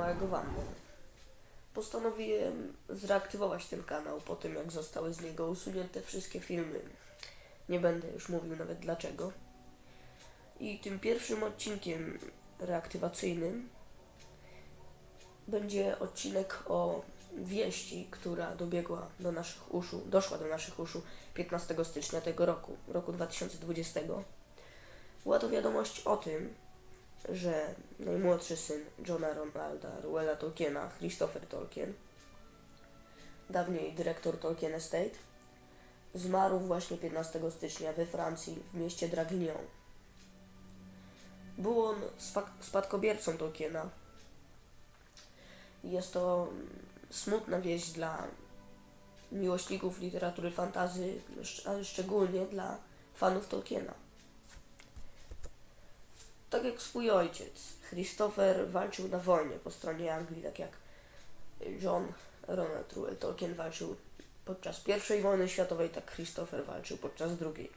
małego Wanda. Postanowiłem zreaktywować ten kanał po tym, jak zostały z niego usunięte wszystkie filmy. Nie będę już mówił nawet dlaczego. I tym pierwszym odcinkiem reaktywacyjnym będzie odcinek o wieści, która dobiegła do naszych uszu, doszła do naszych uszu 15 stycznia tego roku, roku 2020. Była to wiadomość o tym, że najmłodszy syn Johna Ronalda, Ruela Tolkiena, Christopher Tolkien, dawniej dyrektor Tolkien Estate, zmarł właśnie 15 stycznia we Francji w mieście Draguignan. Był on spa- spadkobiercą Tolkiena. Jest to mm, smutna wieść dla miłośników literatury fantazy, ale szczególnie dla fanów Tolkiena. Tak jak swój ojciec, Christopher walczył na wojnie po stronie Anglii, tak jak John Ronald Reuel Tolkien walczył podczas I wojny światowej, tak Christopher walczył podczas II.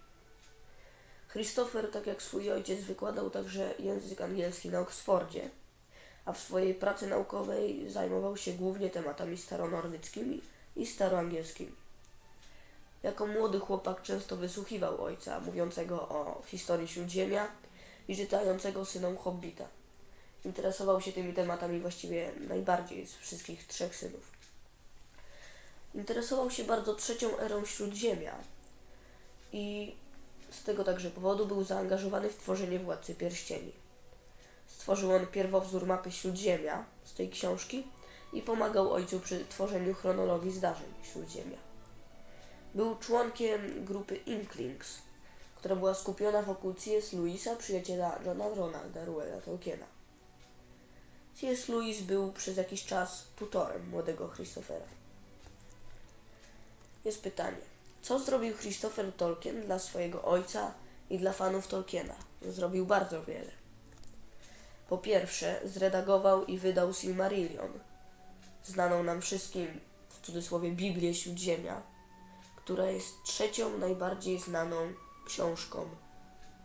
Christopher, tak jak swój ojciec, wykładał także język angielski na Oksfordzie, a w swojej pracy naukowej zajmował się głównie tematami staronordyckimi i staroangielskimi. Jako młody chłopak często wysłuchiwał ojca, mówiącego o historii Śródziemia i czytającego synom Hobbita. Interesował się tymi tematami właściwie najbardziej z wszystkich trzech synów. Interesował się bardzo trzecią erą Śródziemia i z tego także powodu był zaangażowany w tworzenie Władcy Pierścieni. Stworzył on pierwowzór mapy Śródziemia z tej książki i pomagał ojcu przy tworzeniu chronologii zdarzeń Śródziemia. Był członkiem grupy Inklings, która była skupiona wokół C.S. Lewisa, przyjaciela Johna Ronalda Ruela Tolkiena. C.S. Lewis był przez jakiś czas tutorem młodego Christophera. Jest pytanie, co zrobił Christopher Tolkien dla swojego ojca i dla fanów Tolkiena? Zrobił bardzo wiele. Po pierwsze, zredagował i wydał Silmarillion, znaną nam wszystkim w cudzysłowie Biblię Śródziemia, która jest trzecią najbardziej znaną książką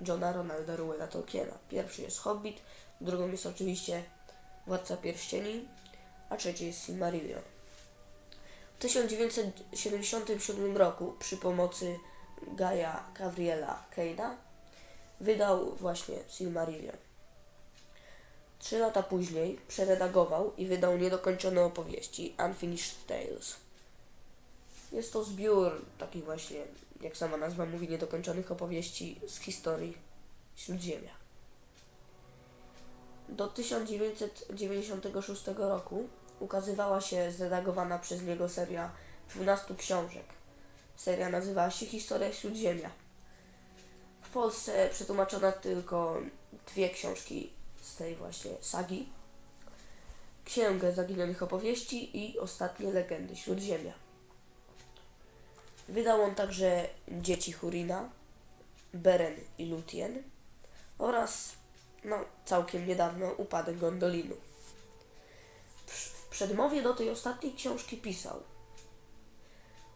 Johna Ronalda Ruela Tolkiena. Pierwszy jest Hobbit, drugą jest oczywiście Władca Pierścieni, a trzeci jest Silmarillion. W 1977 roku przy pomocy Gaia Gavriela Keina wydał właśnie Silmarillion. Trzy lata później przeredagował i wydał niedokończone opowieści Unfinished Tales. Jest to zbiór takich właśnie, jak sama nazwa mówi, niedokończonych opowieści z historii Śródziemia. Do 1996 roku ukazywała się zredagowana przez niego seria 12 książek. Seria nazywała się Historia Śródziemia. W Polsce przetłumaczono tylko dwie książki z tej właśnie sagi. Księgę Zaginionych Opowieści i Ostatnie Legendy Śródziemia. Wydał on także Dzieci Hurina, Beren i Lutien oraz, no, całkiem niedawno Upadek Gondolinu. W przedmowie do tej ostatniej książki pisał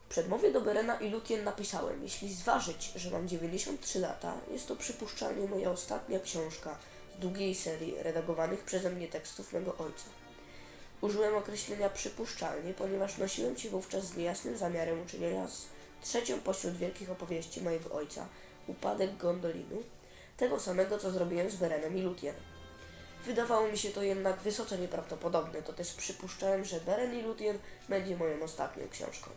W przedmowie do Berena i Lutien napisałem Jeśli zważyć, że mam 93 lata, jest to przypuszczalnie moja ostatnia książka z długiej serii redagowanych przeze mnie tekstów mego ojca. Użyłem określenia przypuszczalnie, ponieważ nosiłem się wówczas z niejasnym zamiarem uczynienia z trzecią pośród wielkich opowieści mojego ojca, Upadek Gondolinu, tego samego, co zrobiłem z Berenem i Lutienem. Wydawało mi się to jednak wysoce nieprawdopodobne, to też przypuszczałem, że Beren i Lutien będzie moją ostatnią książką.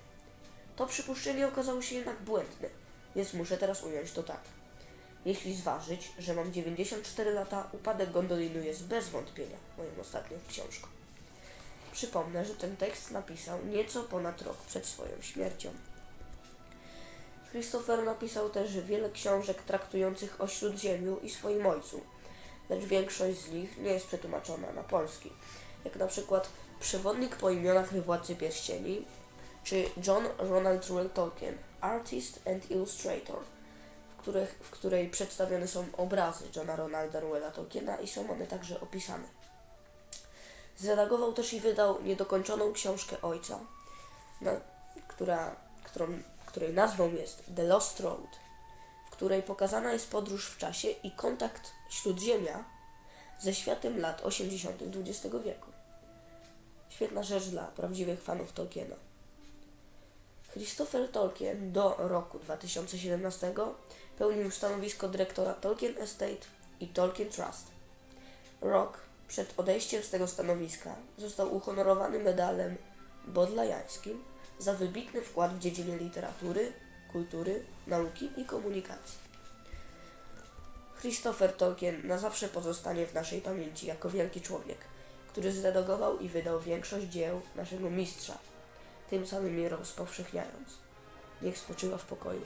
To przypuszczenie okazało się jednak błędne, więc muszę teraz ująć to tak. Jeśli zważyć, że mam 94 lata, Upadek Gondolinu jest bez wątpienia moją ostatnią książką. Przypomnę, że ten tekst napisał nieco ponad rok przed swoją śmiercią. Christopher napisał też wiele książek traktujących o Śródziemiu i swoim ojcu, lecz większość z nich nie jest przetłumaczona na polski, jak na przykład Przewodnik po imionach we Władcy Pierścieni, czy John Ronald Reuel Tolkien, Artist and Illustrator, w, których, w której przedstawione są obrazy Johna Ronalda Reuela Tolkiena i są one także opisane. Zredagował też i wydał niedokończoną książkę ojca, na, która, którą, której nazwą jest The Lost Road, w której pokazana jest podróż w czasie i kontakt Śródziemia ze światem lat 80. XX wieku. Świetna rzecz dla prawdziwych fanów Tolkiena. Christopher Tolkien do roku 2017 pełnił stanowisko dyrektora Tolkien Estate i Tolkien Trust. Rok przed odejściem z tego stanowiska został uhonorowany medalem bodlajańskim za wybitny wkład w dziedzinie literatury, kultury, nauki i komunikacji. Christopher Tolkien na zawsze pozostanie w naszej pamięci jako wielki człowiek, który zredagował i wydał większość dzieł naszego mistrza, tym samym je rozpowszechniając. Niech spoczywa w pokoju.